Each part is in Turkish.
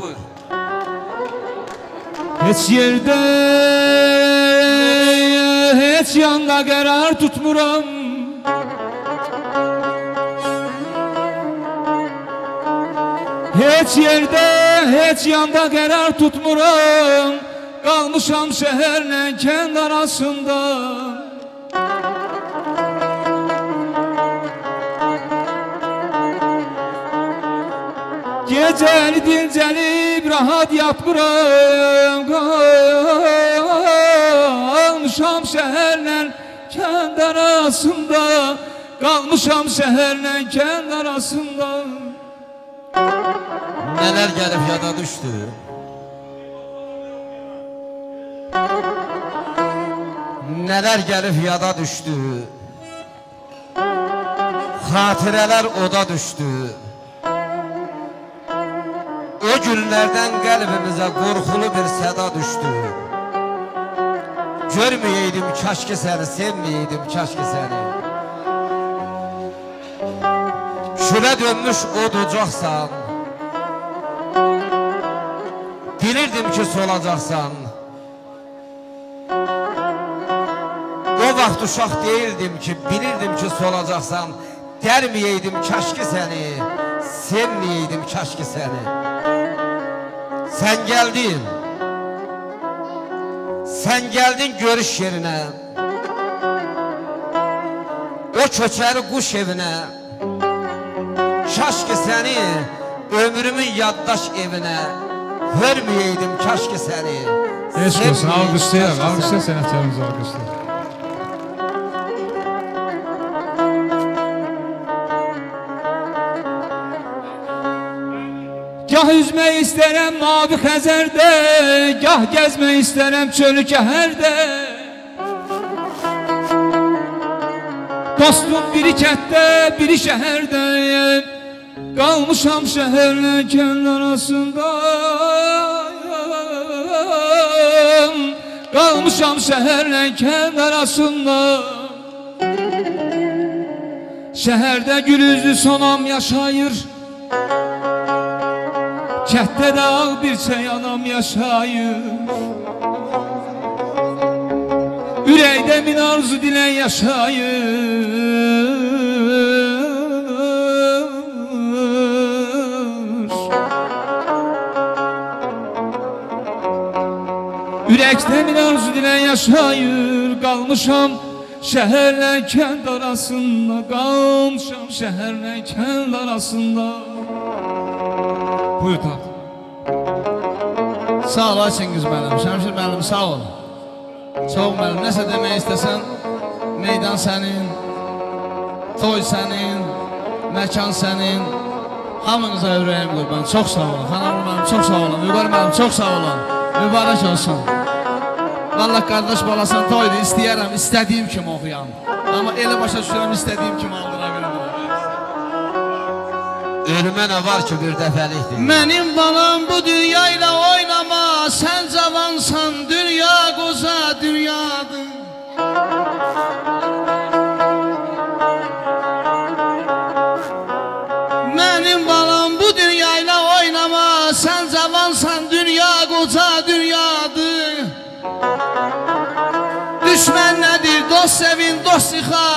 buyur. Heç yerde heç yanda qərar tutmuram. Heç yerde heç yanda qərar tutmuram. Qalmışam şəhərlə kənd arasında Gecəni dincəlib rahat yatmıram Qalmışam şəhərlə kənd arasında Qalmışam şəhərlə kənd arasında Neler gelip yada düştü. Neler gelip yada düştü. Hatireler oda düştü. Günlerden kalbimize korkulu bir seda düştü. Görmeyeydim keşke seni, sevmeyeydim keşke seni. Küle dönmüş odacaksan Bilirdim ki solacaksan O vaxt uşaq değildim ki Bilirdim ki solacaksan Dermeyeydim keşke seni Sevmeyeydim keşke seni Sen geldin. Sen geldin görüş yerine. O köçeri kuş evine. Keşke seni ömrümün yaddaş evine Vermeyeydim keşke seni. Heç olsun, sevmeyeydim alqışlayaq, keşke Gah üzmək istərəm mavi xəzərdə Gah gəzmək istərəm çölü kəhərdə. Dostum biri kətdə, biri şəhərdə Qalmışam şəhərlə kənd arasında. Qalmışam şəhərlə kənd arasında. Şəhərdə gülüzlü sonam yaşayır Kətdə də ağ bir çay anam yaşayır Ürəkdə min arzu dilən yaşayır Ürəkdə min arzu dilən yaşayır. Qalmışam şəhərlə kənd arasında Qalmışam şəhərlə kənd arasında Buyur tat Sağ ol Ayşengiz mənim, Şəmşir mənim sağ ol. Çox mənim, nəsə demək istəsən, meydan sənin, toy sənin, məkan sənin, hamınıza ürəyim qurban, çox sağ olun. Xanımım mənim, çox sağ olun. Vüqar mənim, çox sağ olun. Mübarək olsun. Vallahi qardaş balasın toydu, istəyərəm, istədiyim kimi oxuyam. Amma elə başa düşürəm, istədiyim kimi aldıra Ölüme ne var ki bir defeliktir Mənim balam bu dünyayla oynama Sən cavansan dünya qoza dünyadır. Mənim balam bu dünyayla oynama Sən cavansan dünya qoca dünyadır. Düşmən nədir? Dost sevin dost yıxar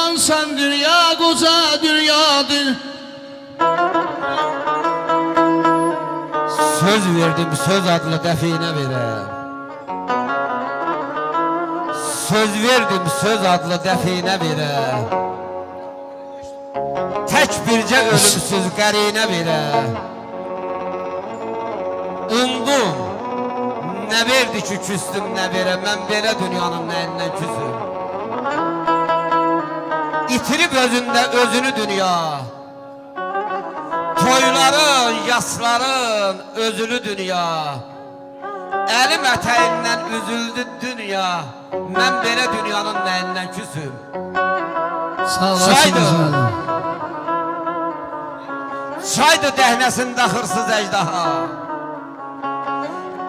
Sən cavansan dünya qoca dünyadır. Söz verdim söz adlı define vere Söz verdim söz adlı define vere Tek birce ölümsüz qarine vere Umdum Ne verdi ki küstüm ne vere Ben belə dünyanın nəyindən küsüm İtirib özündə özünü dünya. Toyların, yasların özülü dünya. Əlim ətəyindən üzüldü dünya. Mən belə dünyanın nəyindən küsüm? Sağ mənim Çaydı dəhnəsində xırsız əcdaha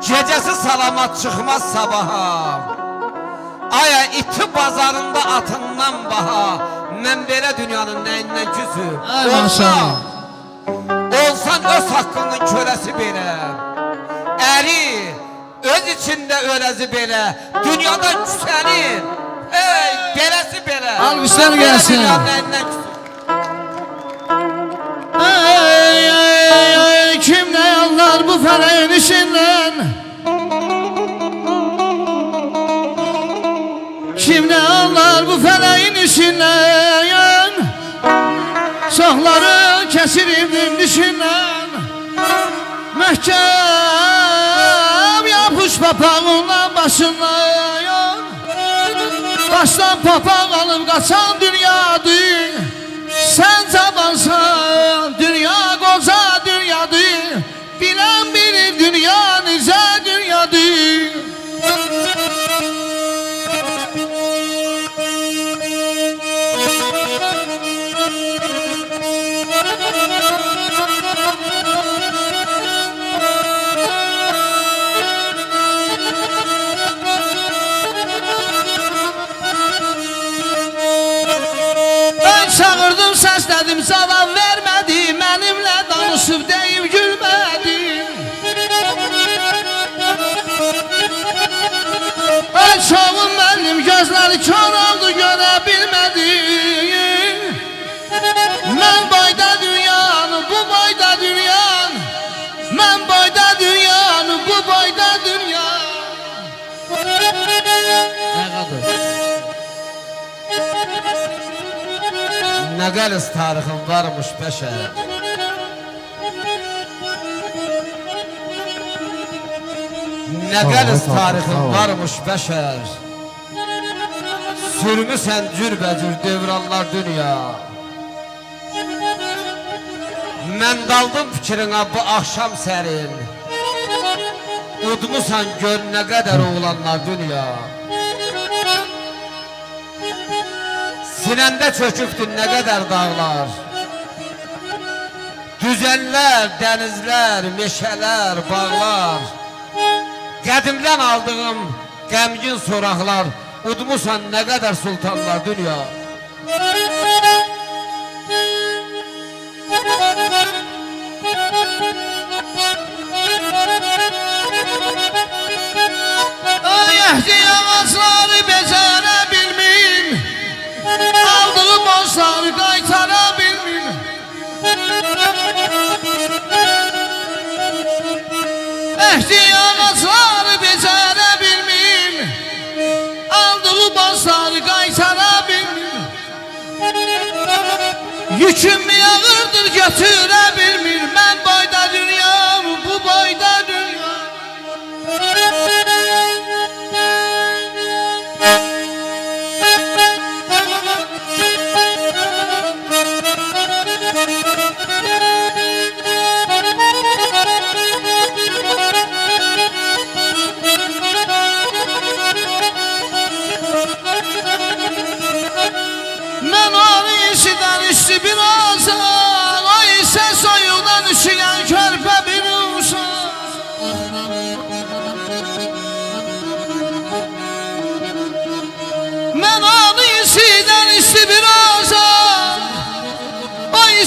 Gecəsi salamat çıxmaz sabaha. Aya iti bazarında atından baha Mən belə dünyanın nəyindən küsüm maşallah. Olsan öz haqqının körəsi belə Əri öz içində öləzi belə Dünyadan küsənin Hey beləsi belə Alqışlar Belə gəlsin. Dünyanın nəyindən küsüm kim ne anlar bu feleğin işinden? Kim ne anlar bu feleğin işinden kesirim dişinden Məhkəm yapış papağınla başından Başdan papaq alıb qaçan dünyadır Sən cavansan, dünya səslədim cavab vermədi Mənimlə danışıb deyib gülmədi Ey çoğun mənim gözləri kör oldu görə Nə qəliz tarixin varmış bəşər Nə qəliz tarixin varmış bəşər Sürmüsən cürbəcür devranlar dünya. Mən daldım fikrinə bu axşam sərin. Udmusan gör nə qədər oğlanlar dünya Sinəndə çökübdür nə qədər dağlar. Düzənlər, dənizlər, meşələr, bağlar. Qədimdən aldığım qəmgin soraqlar Udmusan nə qədər sultanlar dünya. Ay əhdi Aldığı borçları qaytara bilmir Əhdi ağacları becərə bilmir Aldığı borçları qaytara bilmir Yükümü ağırdır götürə bilmir Mən boyda dünyam, bu boyda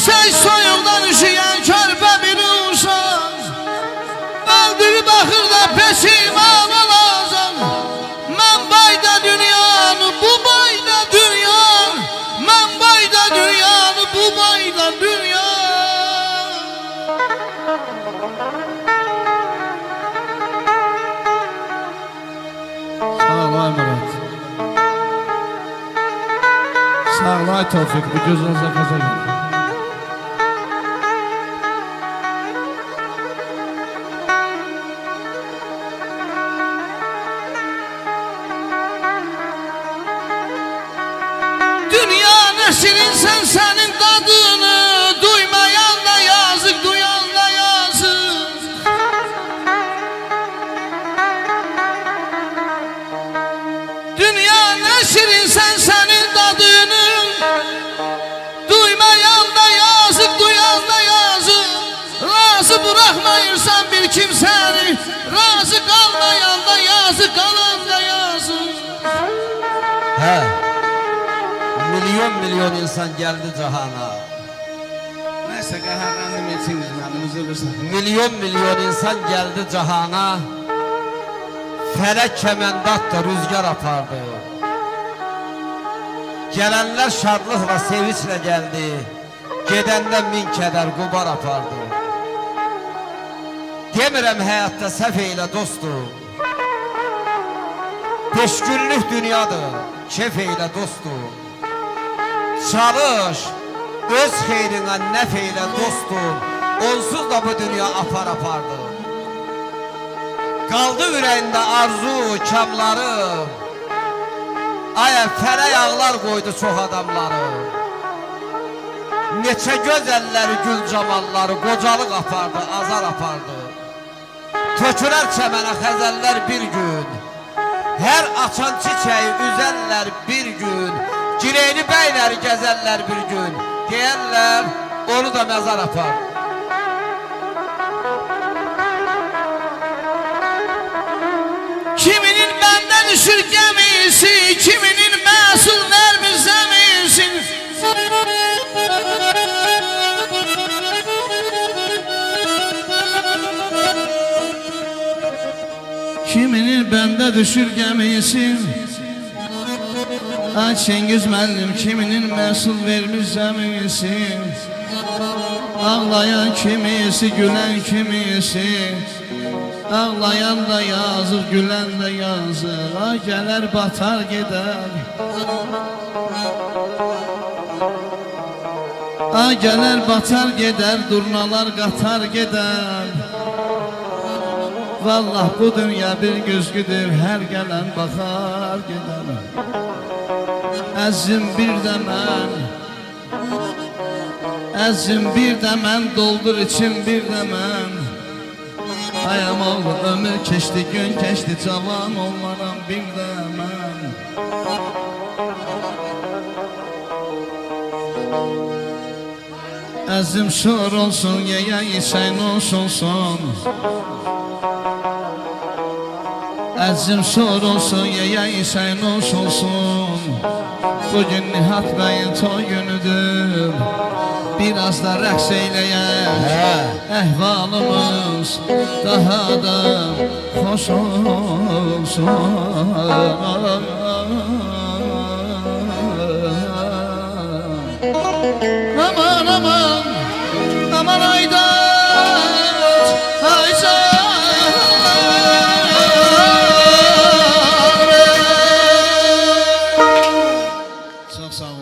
O isə soyuqdan üşüyən körpə bir uşaq Öldürüb axır da peşiman olacam Mən bayda dünyanı bu bayda dünyan. Mən bayda dünyanı bu bayda dünyan. Sağ ol ay Murat Sağ ol ay Tevfik. Bu gözünüze kaza Şirin sen senin tadını Duymayan da yazık Duyan da yazık. Dünya ne şirin senin tadını Duymayan da yazık Duyan da yazık. Razı bırakmayırsan bir kimseni Razı kalmayan da yazık Kalan da yazık. He milyon insan geldi cahana. Nəysə qəhərləndim içiniz mənim üzülürsən. Milyon milyon insan geldi cahana. Felek kemendat da rüzgar apardı. Gelenler şadlıkla sevinçle geldi. Gedenden min keder gubar apardı. Demirəm həyatda səhv eylə dostum. Beş günlük dünyadır, kef eylə dostum. Çalış, öz xeyrinə nəf eylə dostum. Onsuz da bu dünya apar apardı. Qaldı ürəyində arzu, kamları. Aya fərə yağlar qoydu çox adamları. Neçə gözəlləri, gül camalları qocalıq apardı, azar apardı. Tökülər çəmənə xəzəllər bir gün Hər açan çiçəyi üzərlər bir gün Bəyləri gəzərlər bir gün Deyərlər onu da məzar apar Kiminin bəndə düşür gəmisi, kiminin məsul vermir zəmisi. Kiminin bəndə düşür gəmisi. Ay Çengiz müəllim, kiminin məsul vermir zəmisi. Ağlayan kimisi, gülen kimisi? Ağlayan da yazır, gülen de yazır. Ay gələr batar gedər. Ay gələr batar gedər, durnalar qatar gedər. Vallah bu dünya bir güzgüdür, hər gələn baxar gedər Əzim bir də mən Əzim bir də mən doldur içim bir də mən Ayam oldu ömür keçdi gün keçdi cavan olmaram bir də mən Əzim şor olsun yeyə içən olsun son. Əzim şor olsun yeyə içən olsun son Bugün Nihat bəyin toy günüdür. Biraz da rəqs eyləyək. Əhvalımız daha da xoş olsun. Aman aman aman ayda